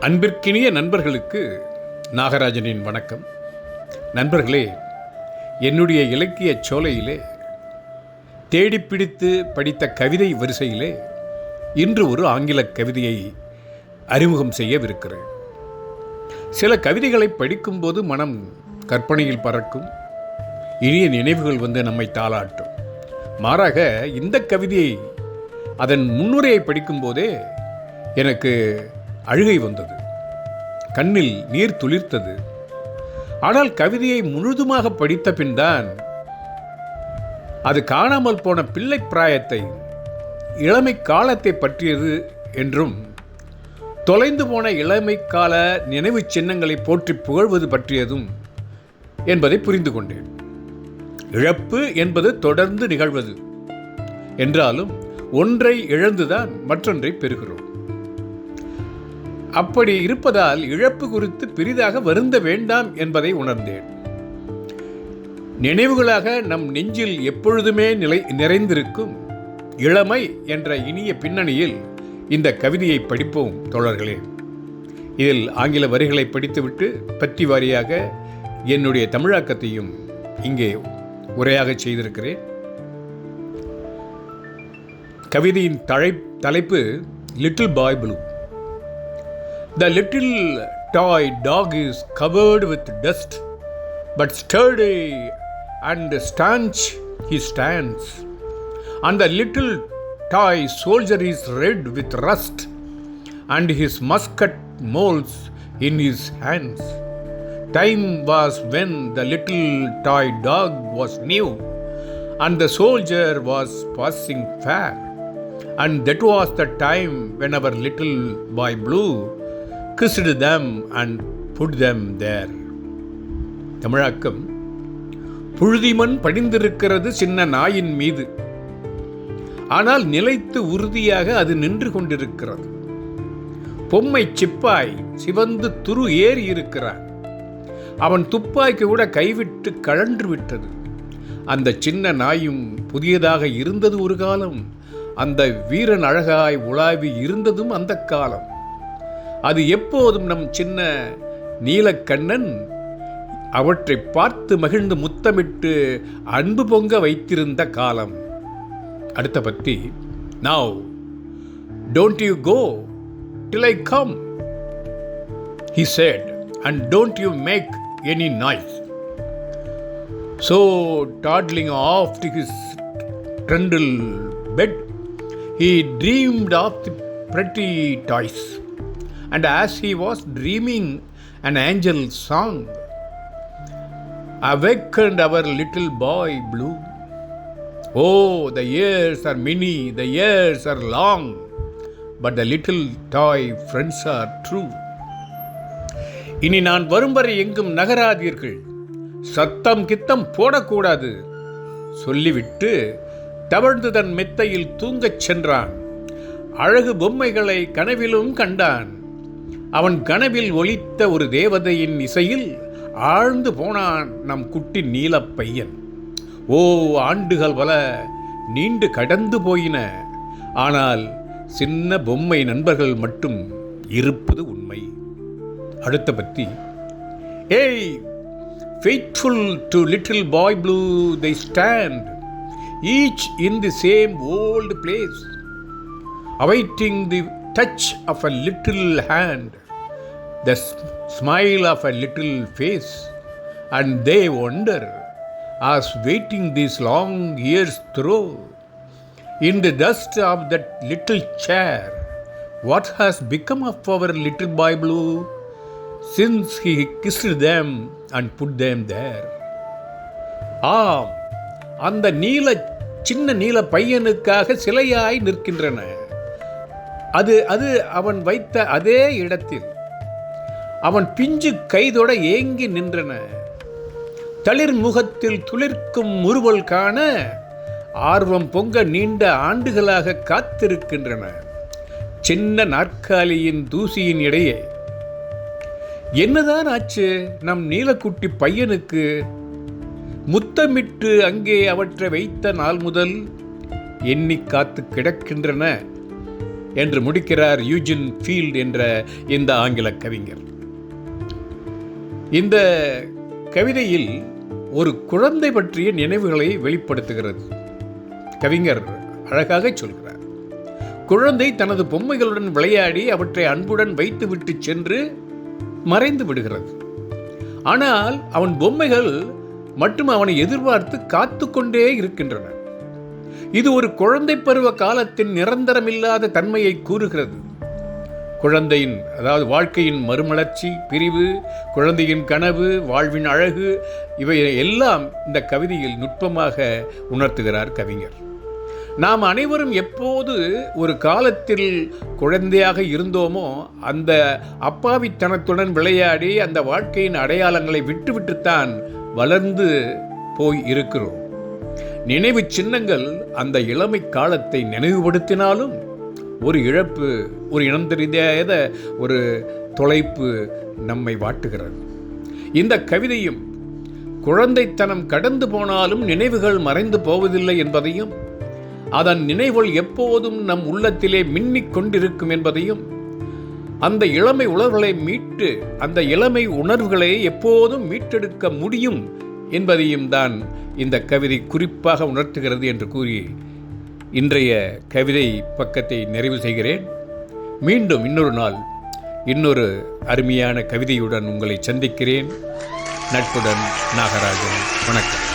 அன்பிற்கினிய நண்பர்களுக்கு நாகராஜனின் வணக்கம். நண்பர்களே என்னுடைய இலக்கிய சோலையிலே தேடிப்பிடித்து படித்த கவிதை வரிசையிலே இன்று ஒரு ஆங்கில கவிதையை அறிமுகம் செய்யவிருக்கிறேன். சில கவிதைகளை படிக்கும்போது மனம் கற்பனையில் பறக்கும். இனிய நினைவுகள் வந்து நம்மை தாளாட்டும். மாறாக இந்த கவிதையை அதன் முன்னுரையை படிக்கும்போதே எனக்கு அழுகை வந்தது. கண்ணில் நீர் துளிர்த்தது. ஆனால் கவிதையை முழுதுமாக படித்த பின்தான் அது காணாமல் போன பிள்ளை பிராயத்தை இளமை காலத்தை பற்றியது என்றும் தொலைந்து போன இளமை கால நினைவு சின்னங்களை போற்றி புகழ்வது பற்றியதும் என்பதை புரிந்து கொண்டேன். இழப்பு என்பது தொடர்ந்து நிகழ்வது. என்றாலும் ஒன்றை இழந்துதான் மற்றொன்றை பெறுகிறோம். அப்படி இருப்பதால் இழப்பு குறித்து பெரிதாக வருந்த வேண்டாம் என்பதை உணர்ந்தேன். நினைவுகளாக நம் நெஞ்சில் எப்பொழுதுமே நிலை நிறைந்திருக்கும் இளமை என்ற இனிய பின்னணியில் இந்த கவிதையை படிப்போம் தோழர்களே. இதில் ஆங்கில வரிகளை படித்துவிட்டு பற்றி வாரியாக என்னுடைய தமிழாக்கத்தையும் இங்கே உரையாக செய்திருக்கிறேன். கவிதையின் தலை தலைப்பு little boy blue The little toy dog is covered with dust, but sturdy and stanch he stands. And the little toy soldier is red with rust, and his musket molds in his hands. Time was when the little toy dog was new, and the soldier was passing fair. And that was the time when our little boy blue kissed them and put them there தமிழாக்கம் புழுதிமண் படிந்திருக்கிறது சின்ன நாயின் மீது. ஆனால் நிலைத்து உறுதியாக அது நின்று கொண்டிருக்கிறது. பொம்மை சிப்பாய் சிவந்து துரு ஏறி இருக்கிறான். அவன் துப்பாக்கி கூட கைவிட்டு கழன்று விட்டது. அந்த சின்ன நாயும் புதியதாக இருந்தது ஒரு காலம். அந்த வீரன் அழகாய் உலாவி இருந்ததும் அந்த காலம். அது எப்போதும் நம் சின்ன நீலக்கண்ணன் அவற்றை பார்த்து மகிழ்ந்து முத்தமிட்டு அன்பு பொங்க வைத்திருந்த காலம் அடுத்த பத்தி now don't you go till I come he said and don't you make any noise so toddling off to his trundle bed he dreamt of the pretty toys and as he was dreaming an angel song awakened our little boy blue oh the years are many the years are long but the little toy friends are true இனி நான் வரும் வரை எங்கும் நகராதீர்கள் சத்தம் கித்தம் போடக்கூடாது சொல்லிவிட்டு தவழ்ந்து தன் மெத்தையில் தூங்கச் சென்றான் அழகு பொம்மைகளை கனவிலும் கண்டான் அவன் கனவில் ஒலித்த ஒரு தேவதையின் இசையில் ஆழ்ந்து போனான் நம் குட்டி நீலப் பையன் ஓ ஆண்டுகள் பல நீண்டு கடந்து போயின. ஆனால் சின்ன பொம்மை நண்பர்கள் மட்டும் இருப்பது உண்மை. அடுத்த பத்தி ay faithful to little boy blue they stand each in the same old place awaiting the touch of a little hand the smile of a little face and they wonder as waiting these long years through in the dust of that little chair what has become of our little boy blue since he kissed them and put them there ஆம் அந்த நீல சின்ன நீல பையனுக்காக சிலையாய் நிற்கின்றன அது அது அவன் வைத்த அதே இடத்தில் அவன் பிஞ்சு கைதொட ஏங்கி நின்றன. தளிர் முகத்தில் துளிர்க்கும் முறுவல் காண ஆர்வம் பொங்க நீண்ட ஆண்டுகளாக காத்திருக்கின்றன. சின்ன நாற்காலியின் தூசியின் இடையே. என்னதான் ஆச்சு நம் நீலக்குட்டி பையனுக்கு? முத்தமிட்டு அங்கே அவற்றை வைத்த நாள் முதல் எண்ணி காத்து கிடக்கின்றன. என்று முடிக்கிறார் யூஜின் ஃபீல்ட் என்ற இந்த ஆங்கில கவிஞர். இந்த கவிதையில் ஒரு குழந்தை பற்றிய நினைவுகளை வெளிப்படுத்துகிறது. கவிஞர் அழகாக சொல்கிறார் குழந்தை தனது பொம்மைகளுடன் விளையாடி அவற்றை அன்புடன் வைத்துவிட்டு சென்று மறைந்து விடுகிறது. ஆனால் அவன் பொம்மைகள் மட்டும் அவனை எதிர்பார்த்து காத்து கொண்டே இருக்கின்றன. இது ஒரு குழந்தை பருவ காலத்தின் நிரந்தரமில்லாத தன்மையை கூறுகிறது. குழந்தையின் அதாவது வாழ்க்கையின் மறுமலர்ச்சி பிரிவு குழந்தையின் கனவு வாழ்வின் அழகு இவை எல்லாம் இந்த கவிதையில் நுட்பமாக உணர்த்துகிறார் கவிஞர். நாம் அனைவரும் எப்போது ஒரு காலத்தில் குழந்தையாக இருந்தோமோ அந்த அப்பாவித்தனத்துடன் விளையாடி அந்த வாழ்க்கையின் அடையாளங்களை விட்டுவிட்டுத்தான் வளர்ந்து போய் இருக்கிறோம். நினைவு சின்னங்கள் அந்த இளமை காலத்தை நினைவுபடுத்தினாலும் ஒரு இழப்பு ஒரு இனம் தெரியாத ஒரு தொலைப்பு நம்மை வாட்டுகிறது. இந்த கவிதையும் குழந்தைத்தனம் கடந்து போனாலும் நினைவுகள் மறைந்து போவதில்லை என்பதையும் அதன் நினைவுகள் எப்போதும் நம் உள்ளத்திலே மின்னிக் கொண்டிருக்கும் என்பதையும் அந்த இளமை உணர்வுகளை மீட்டு அந்த இளமை உணர்வுகளை எப்போதும் மீட்டெடுக்க முடியும் என்பதையும் தான் இந்த கவிதை குறிப்பாக உணர்த்துகிறது என்று கூறி இன்றைய கவிதை பக்கத்தை நிறைவு செய்கிறேன். மீண்டும் இன்னொரு நாள் இன்னொரு அருமையான கவிதையுடன் உங்களை சந்திக்கிறேன். நட்புடன் நாகராஜன் வணக்கம்.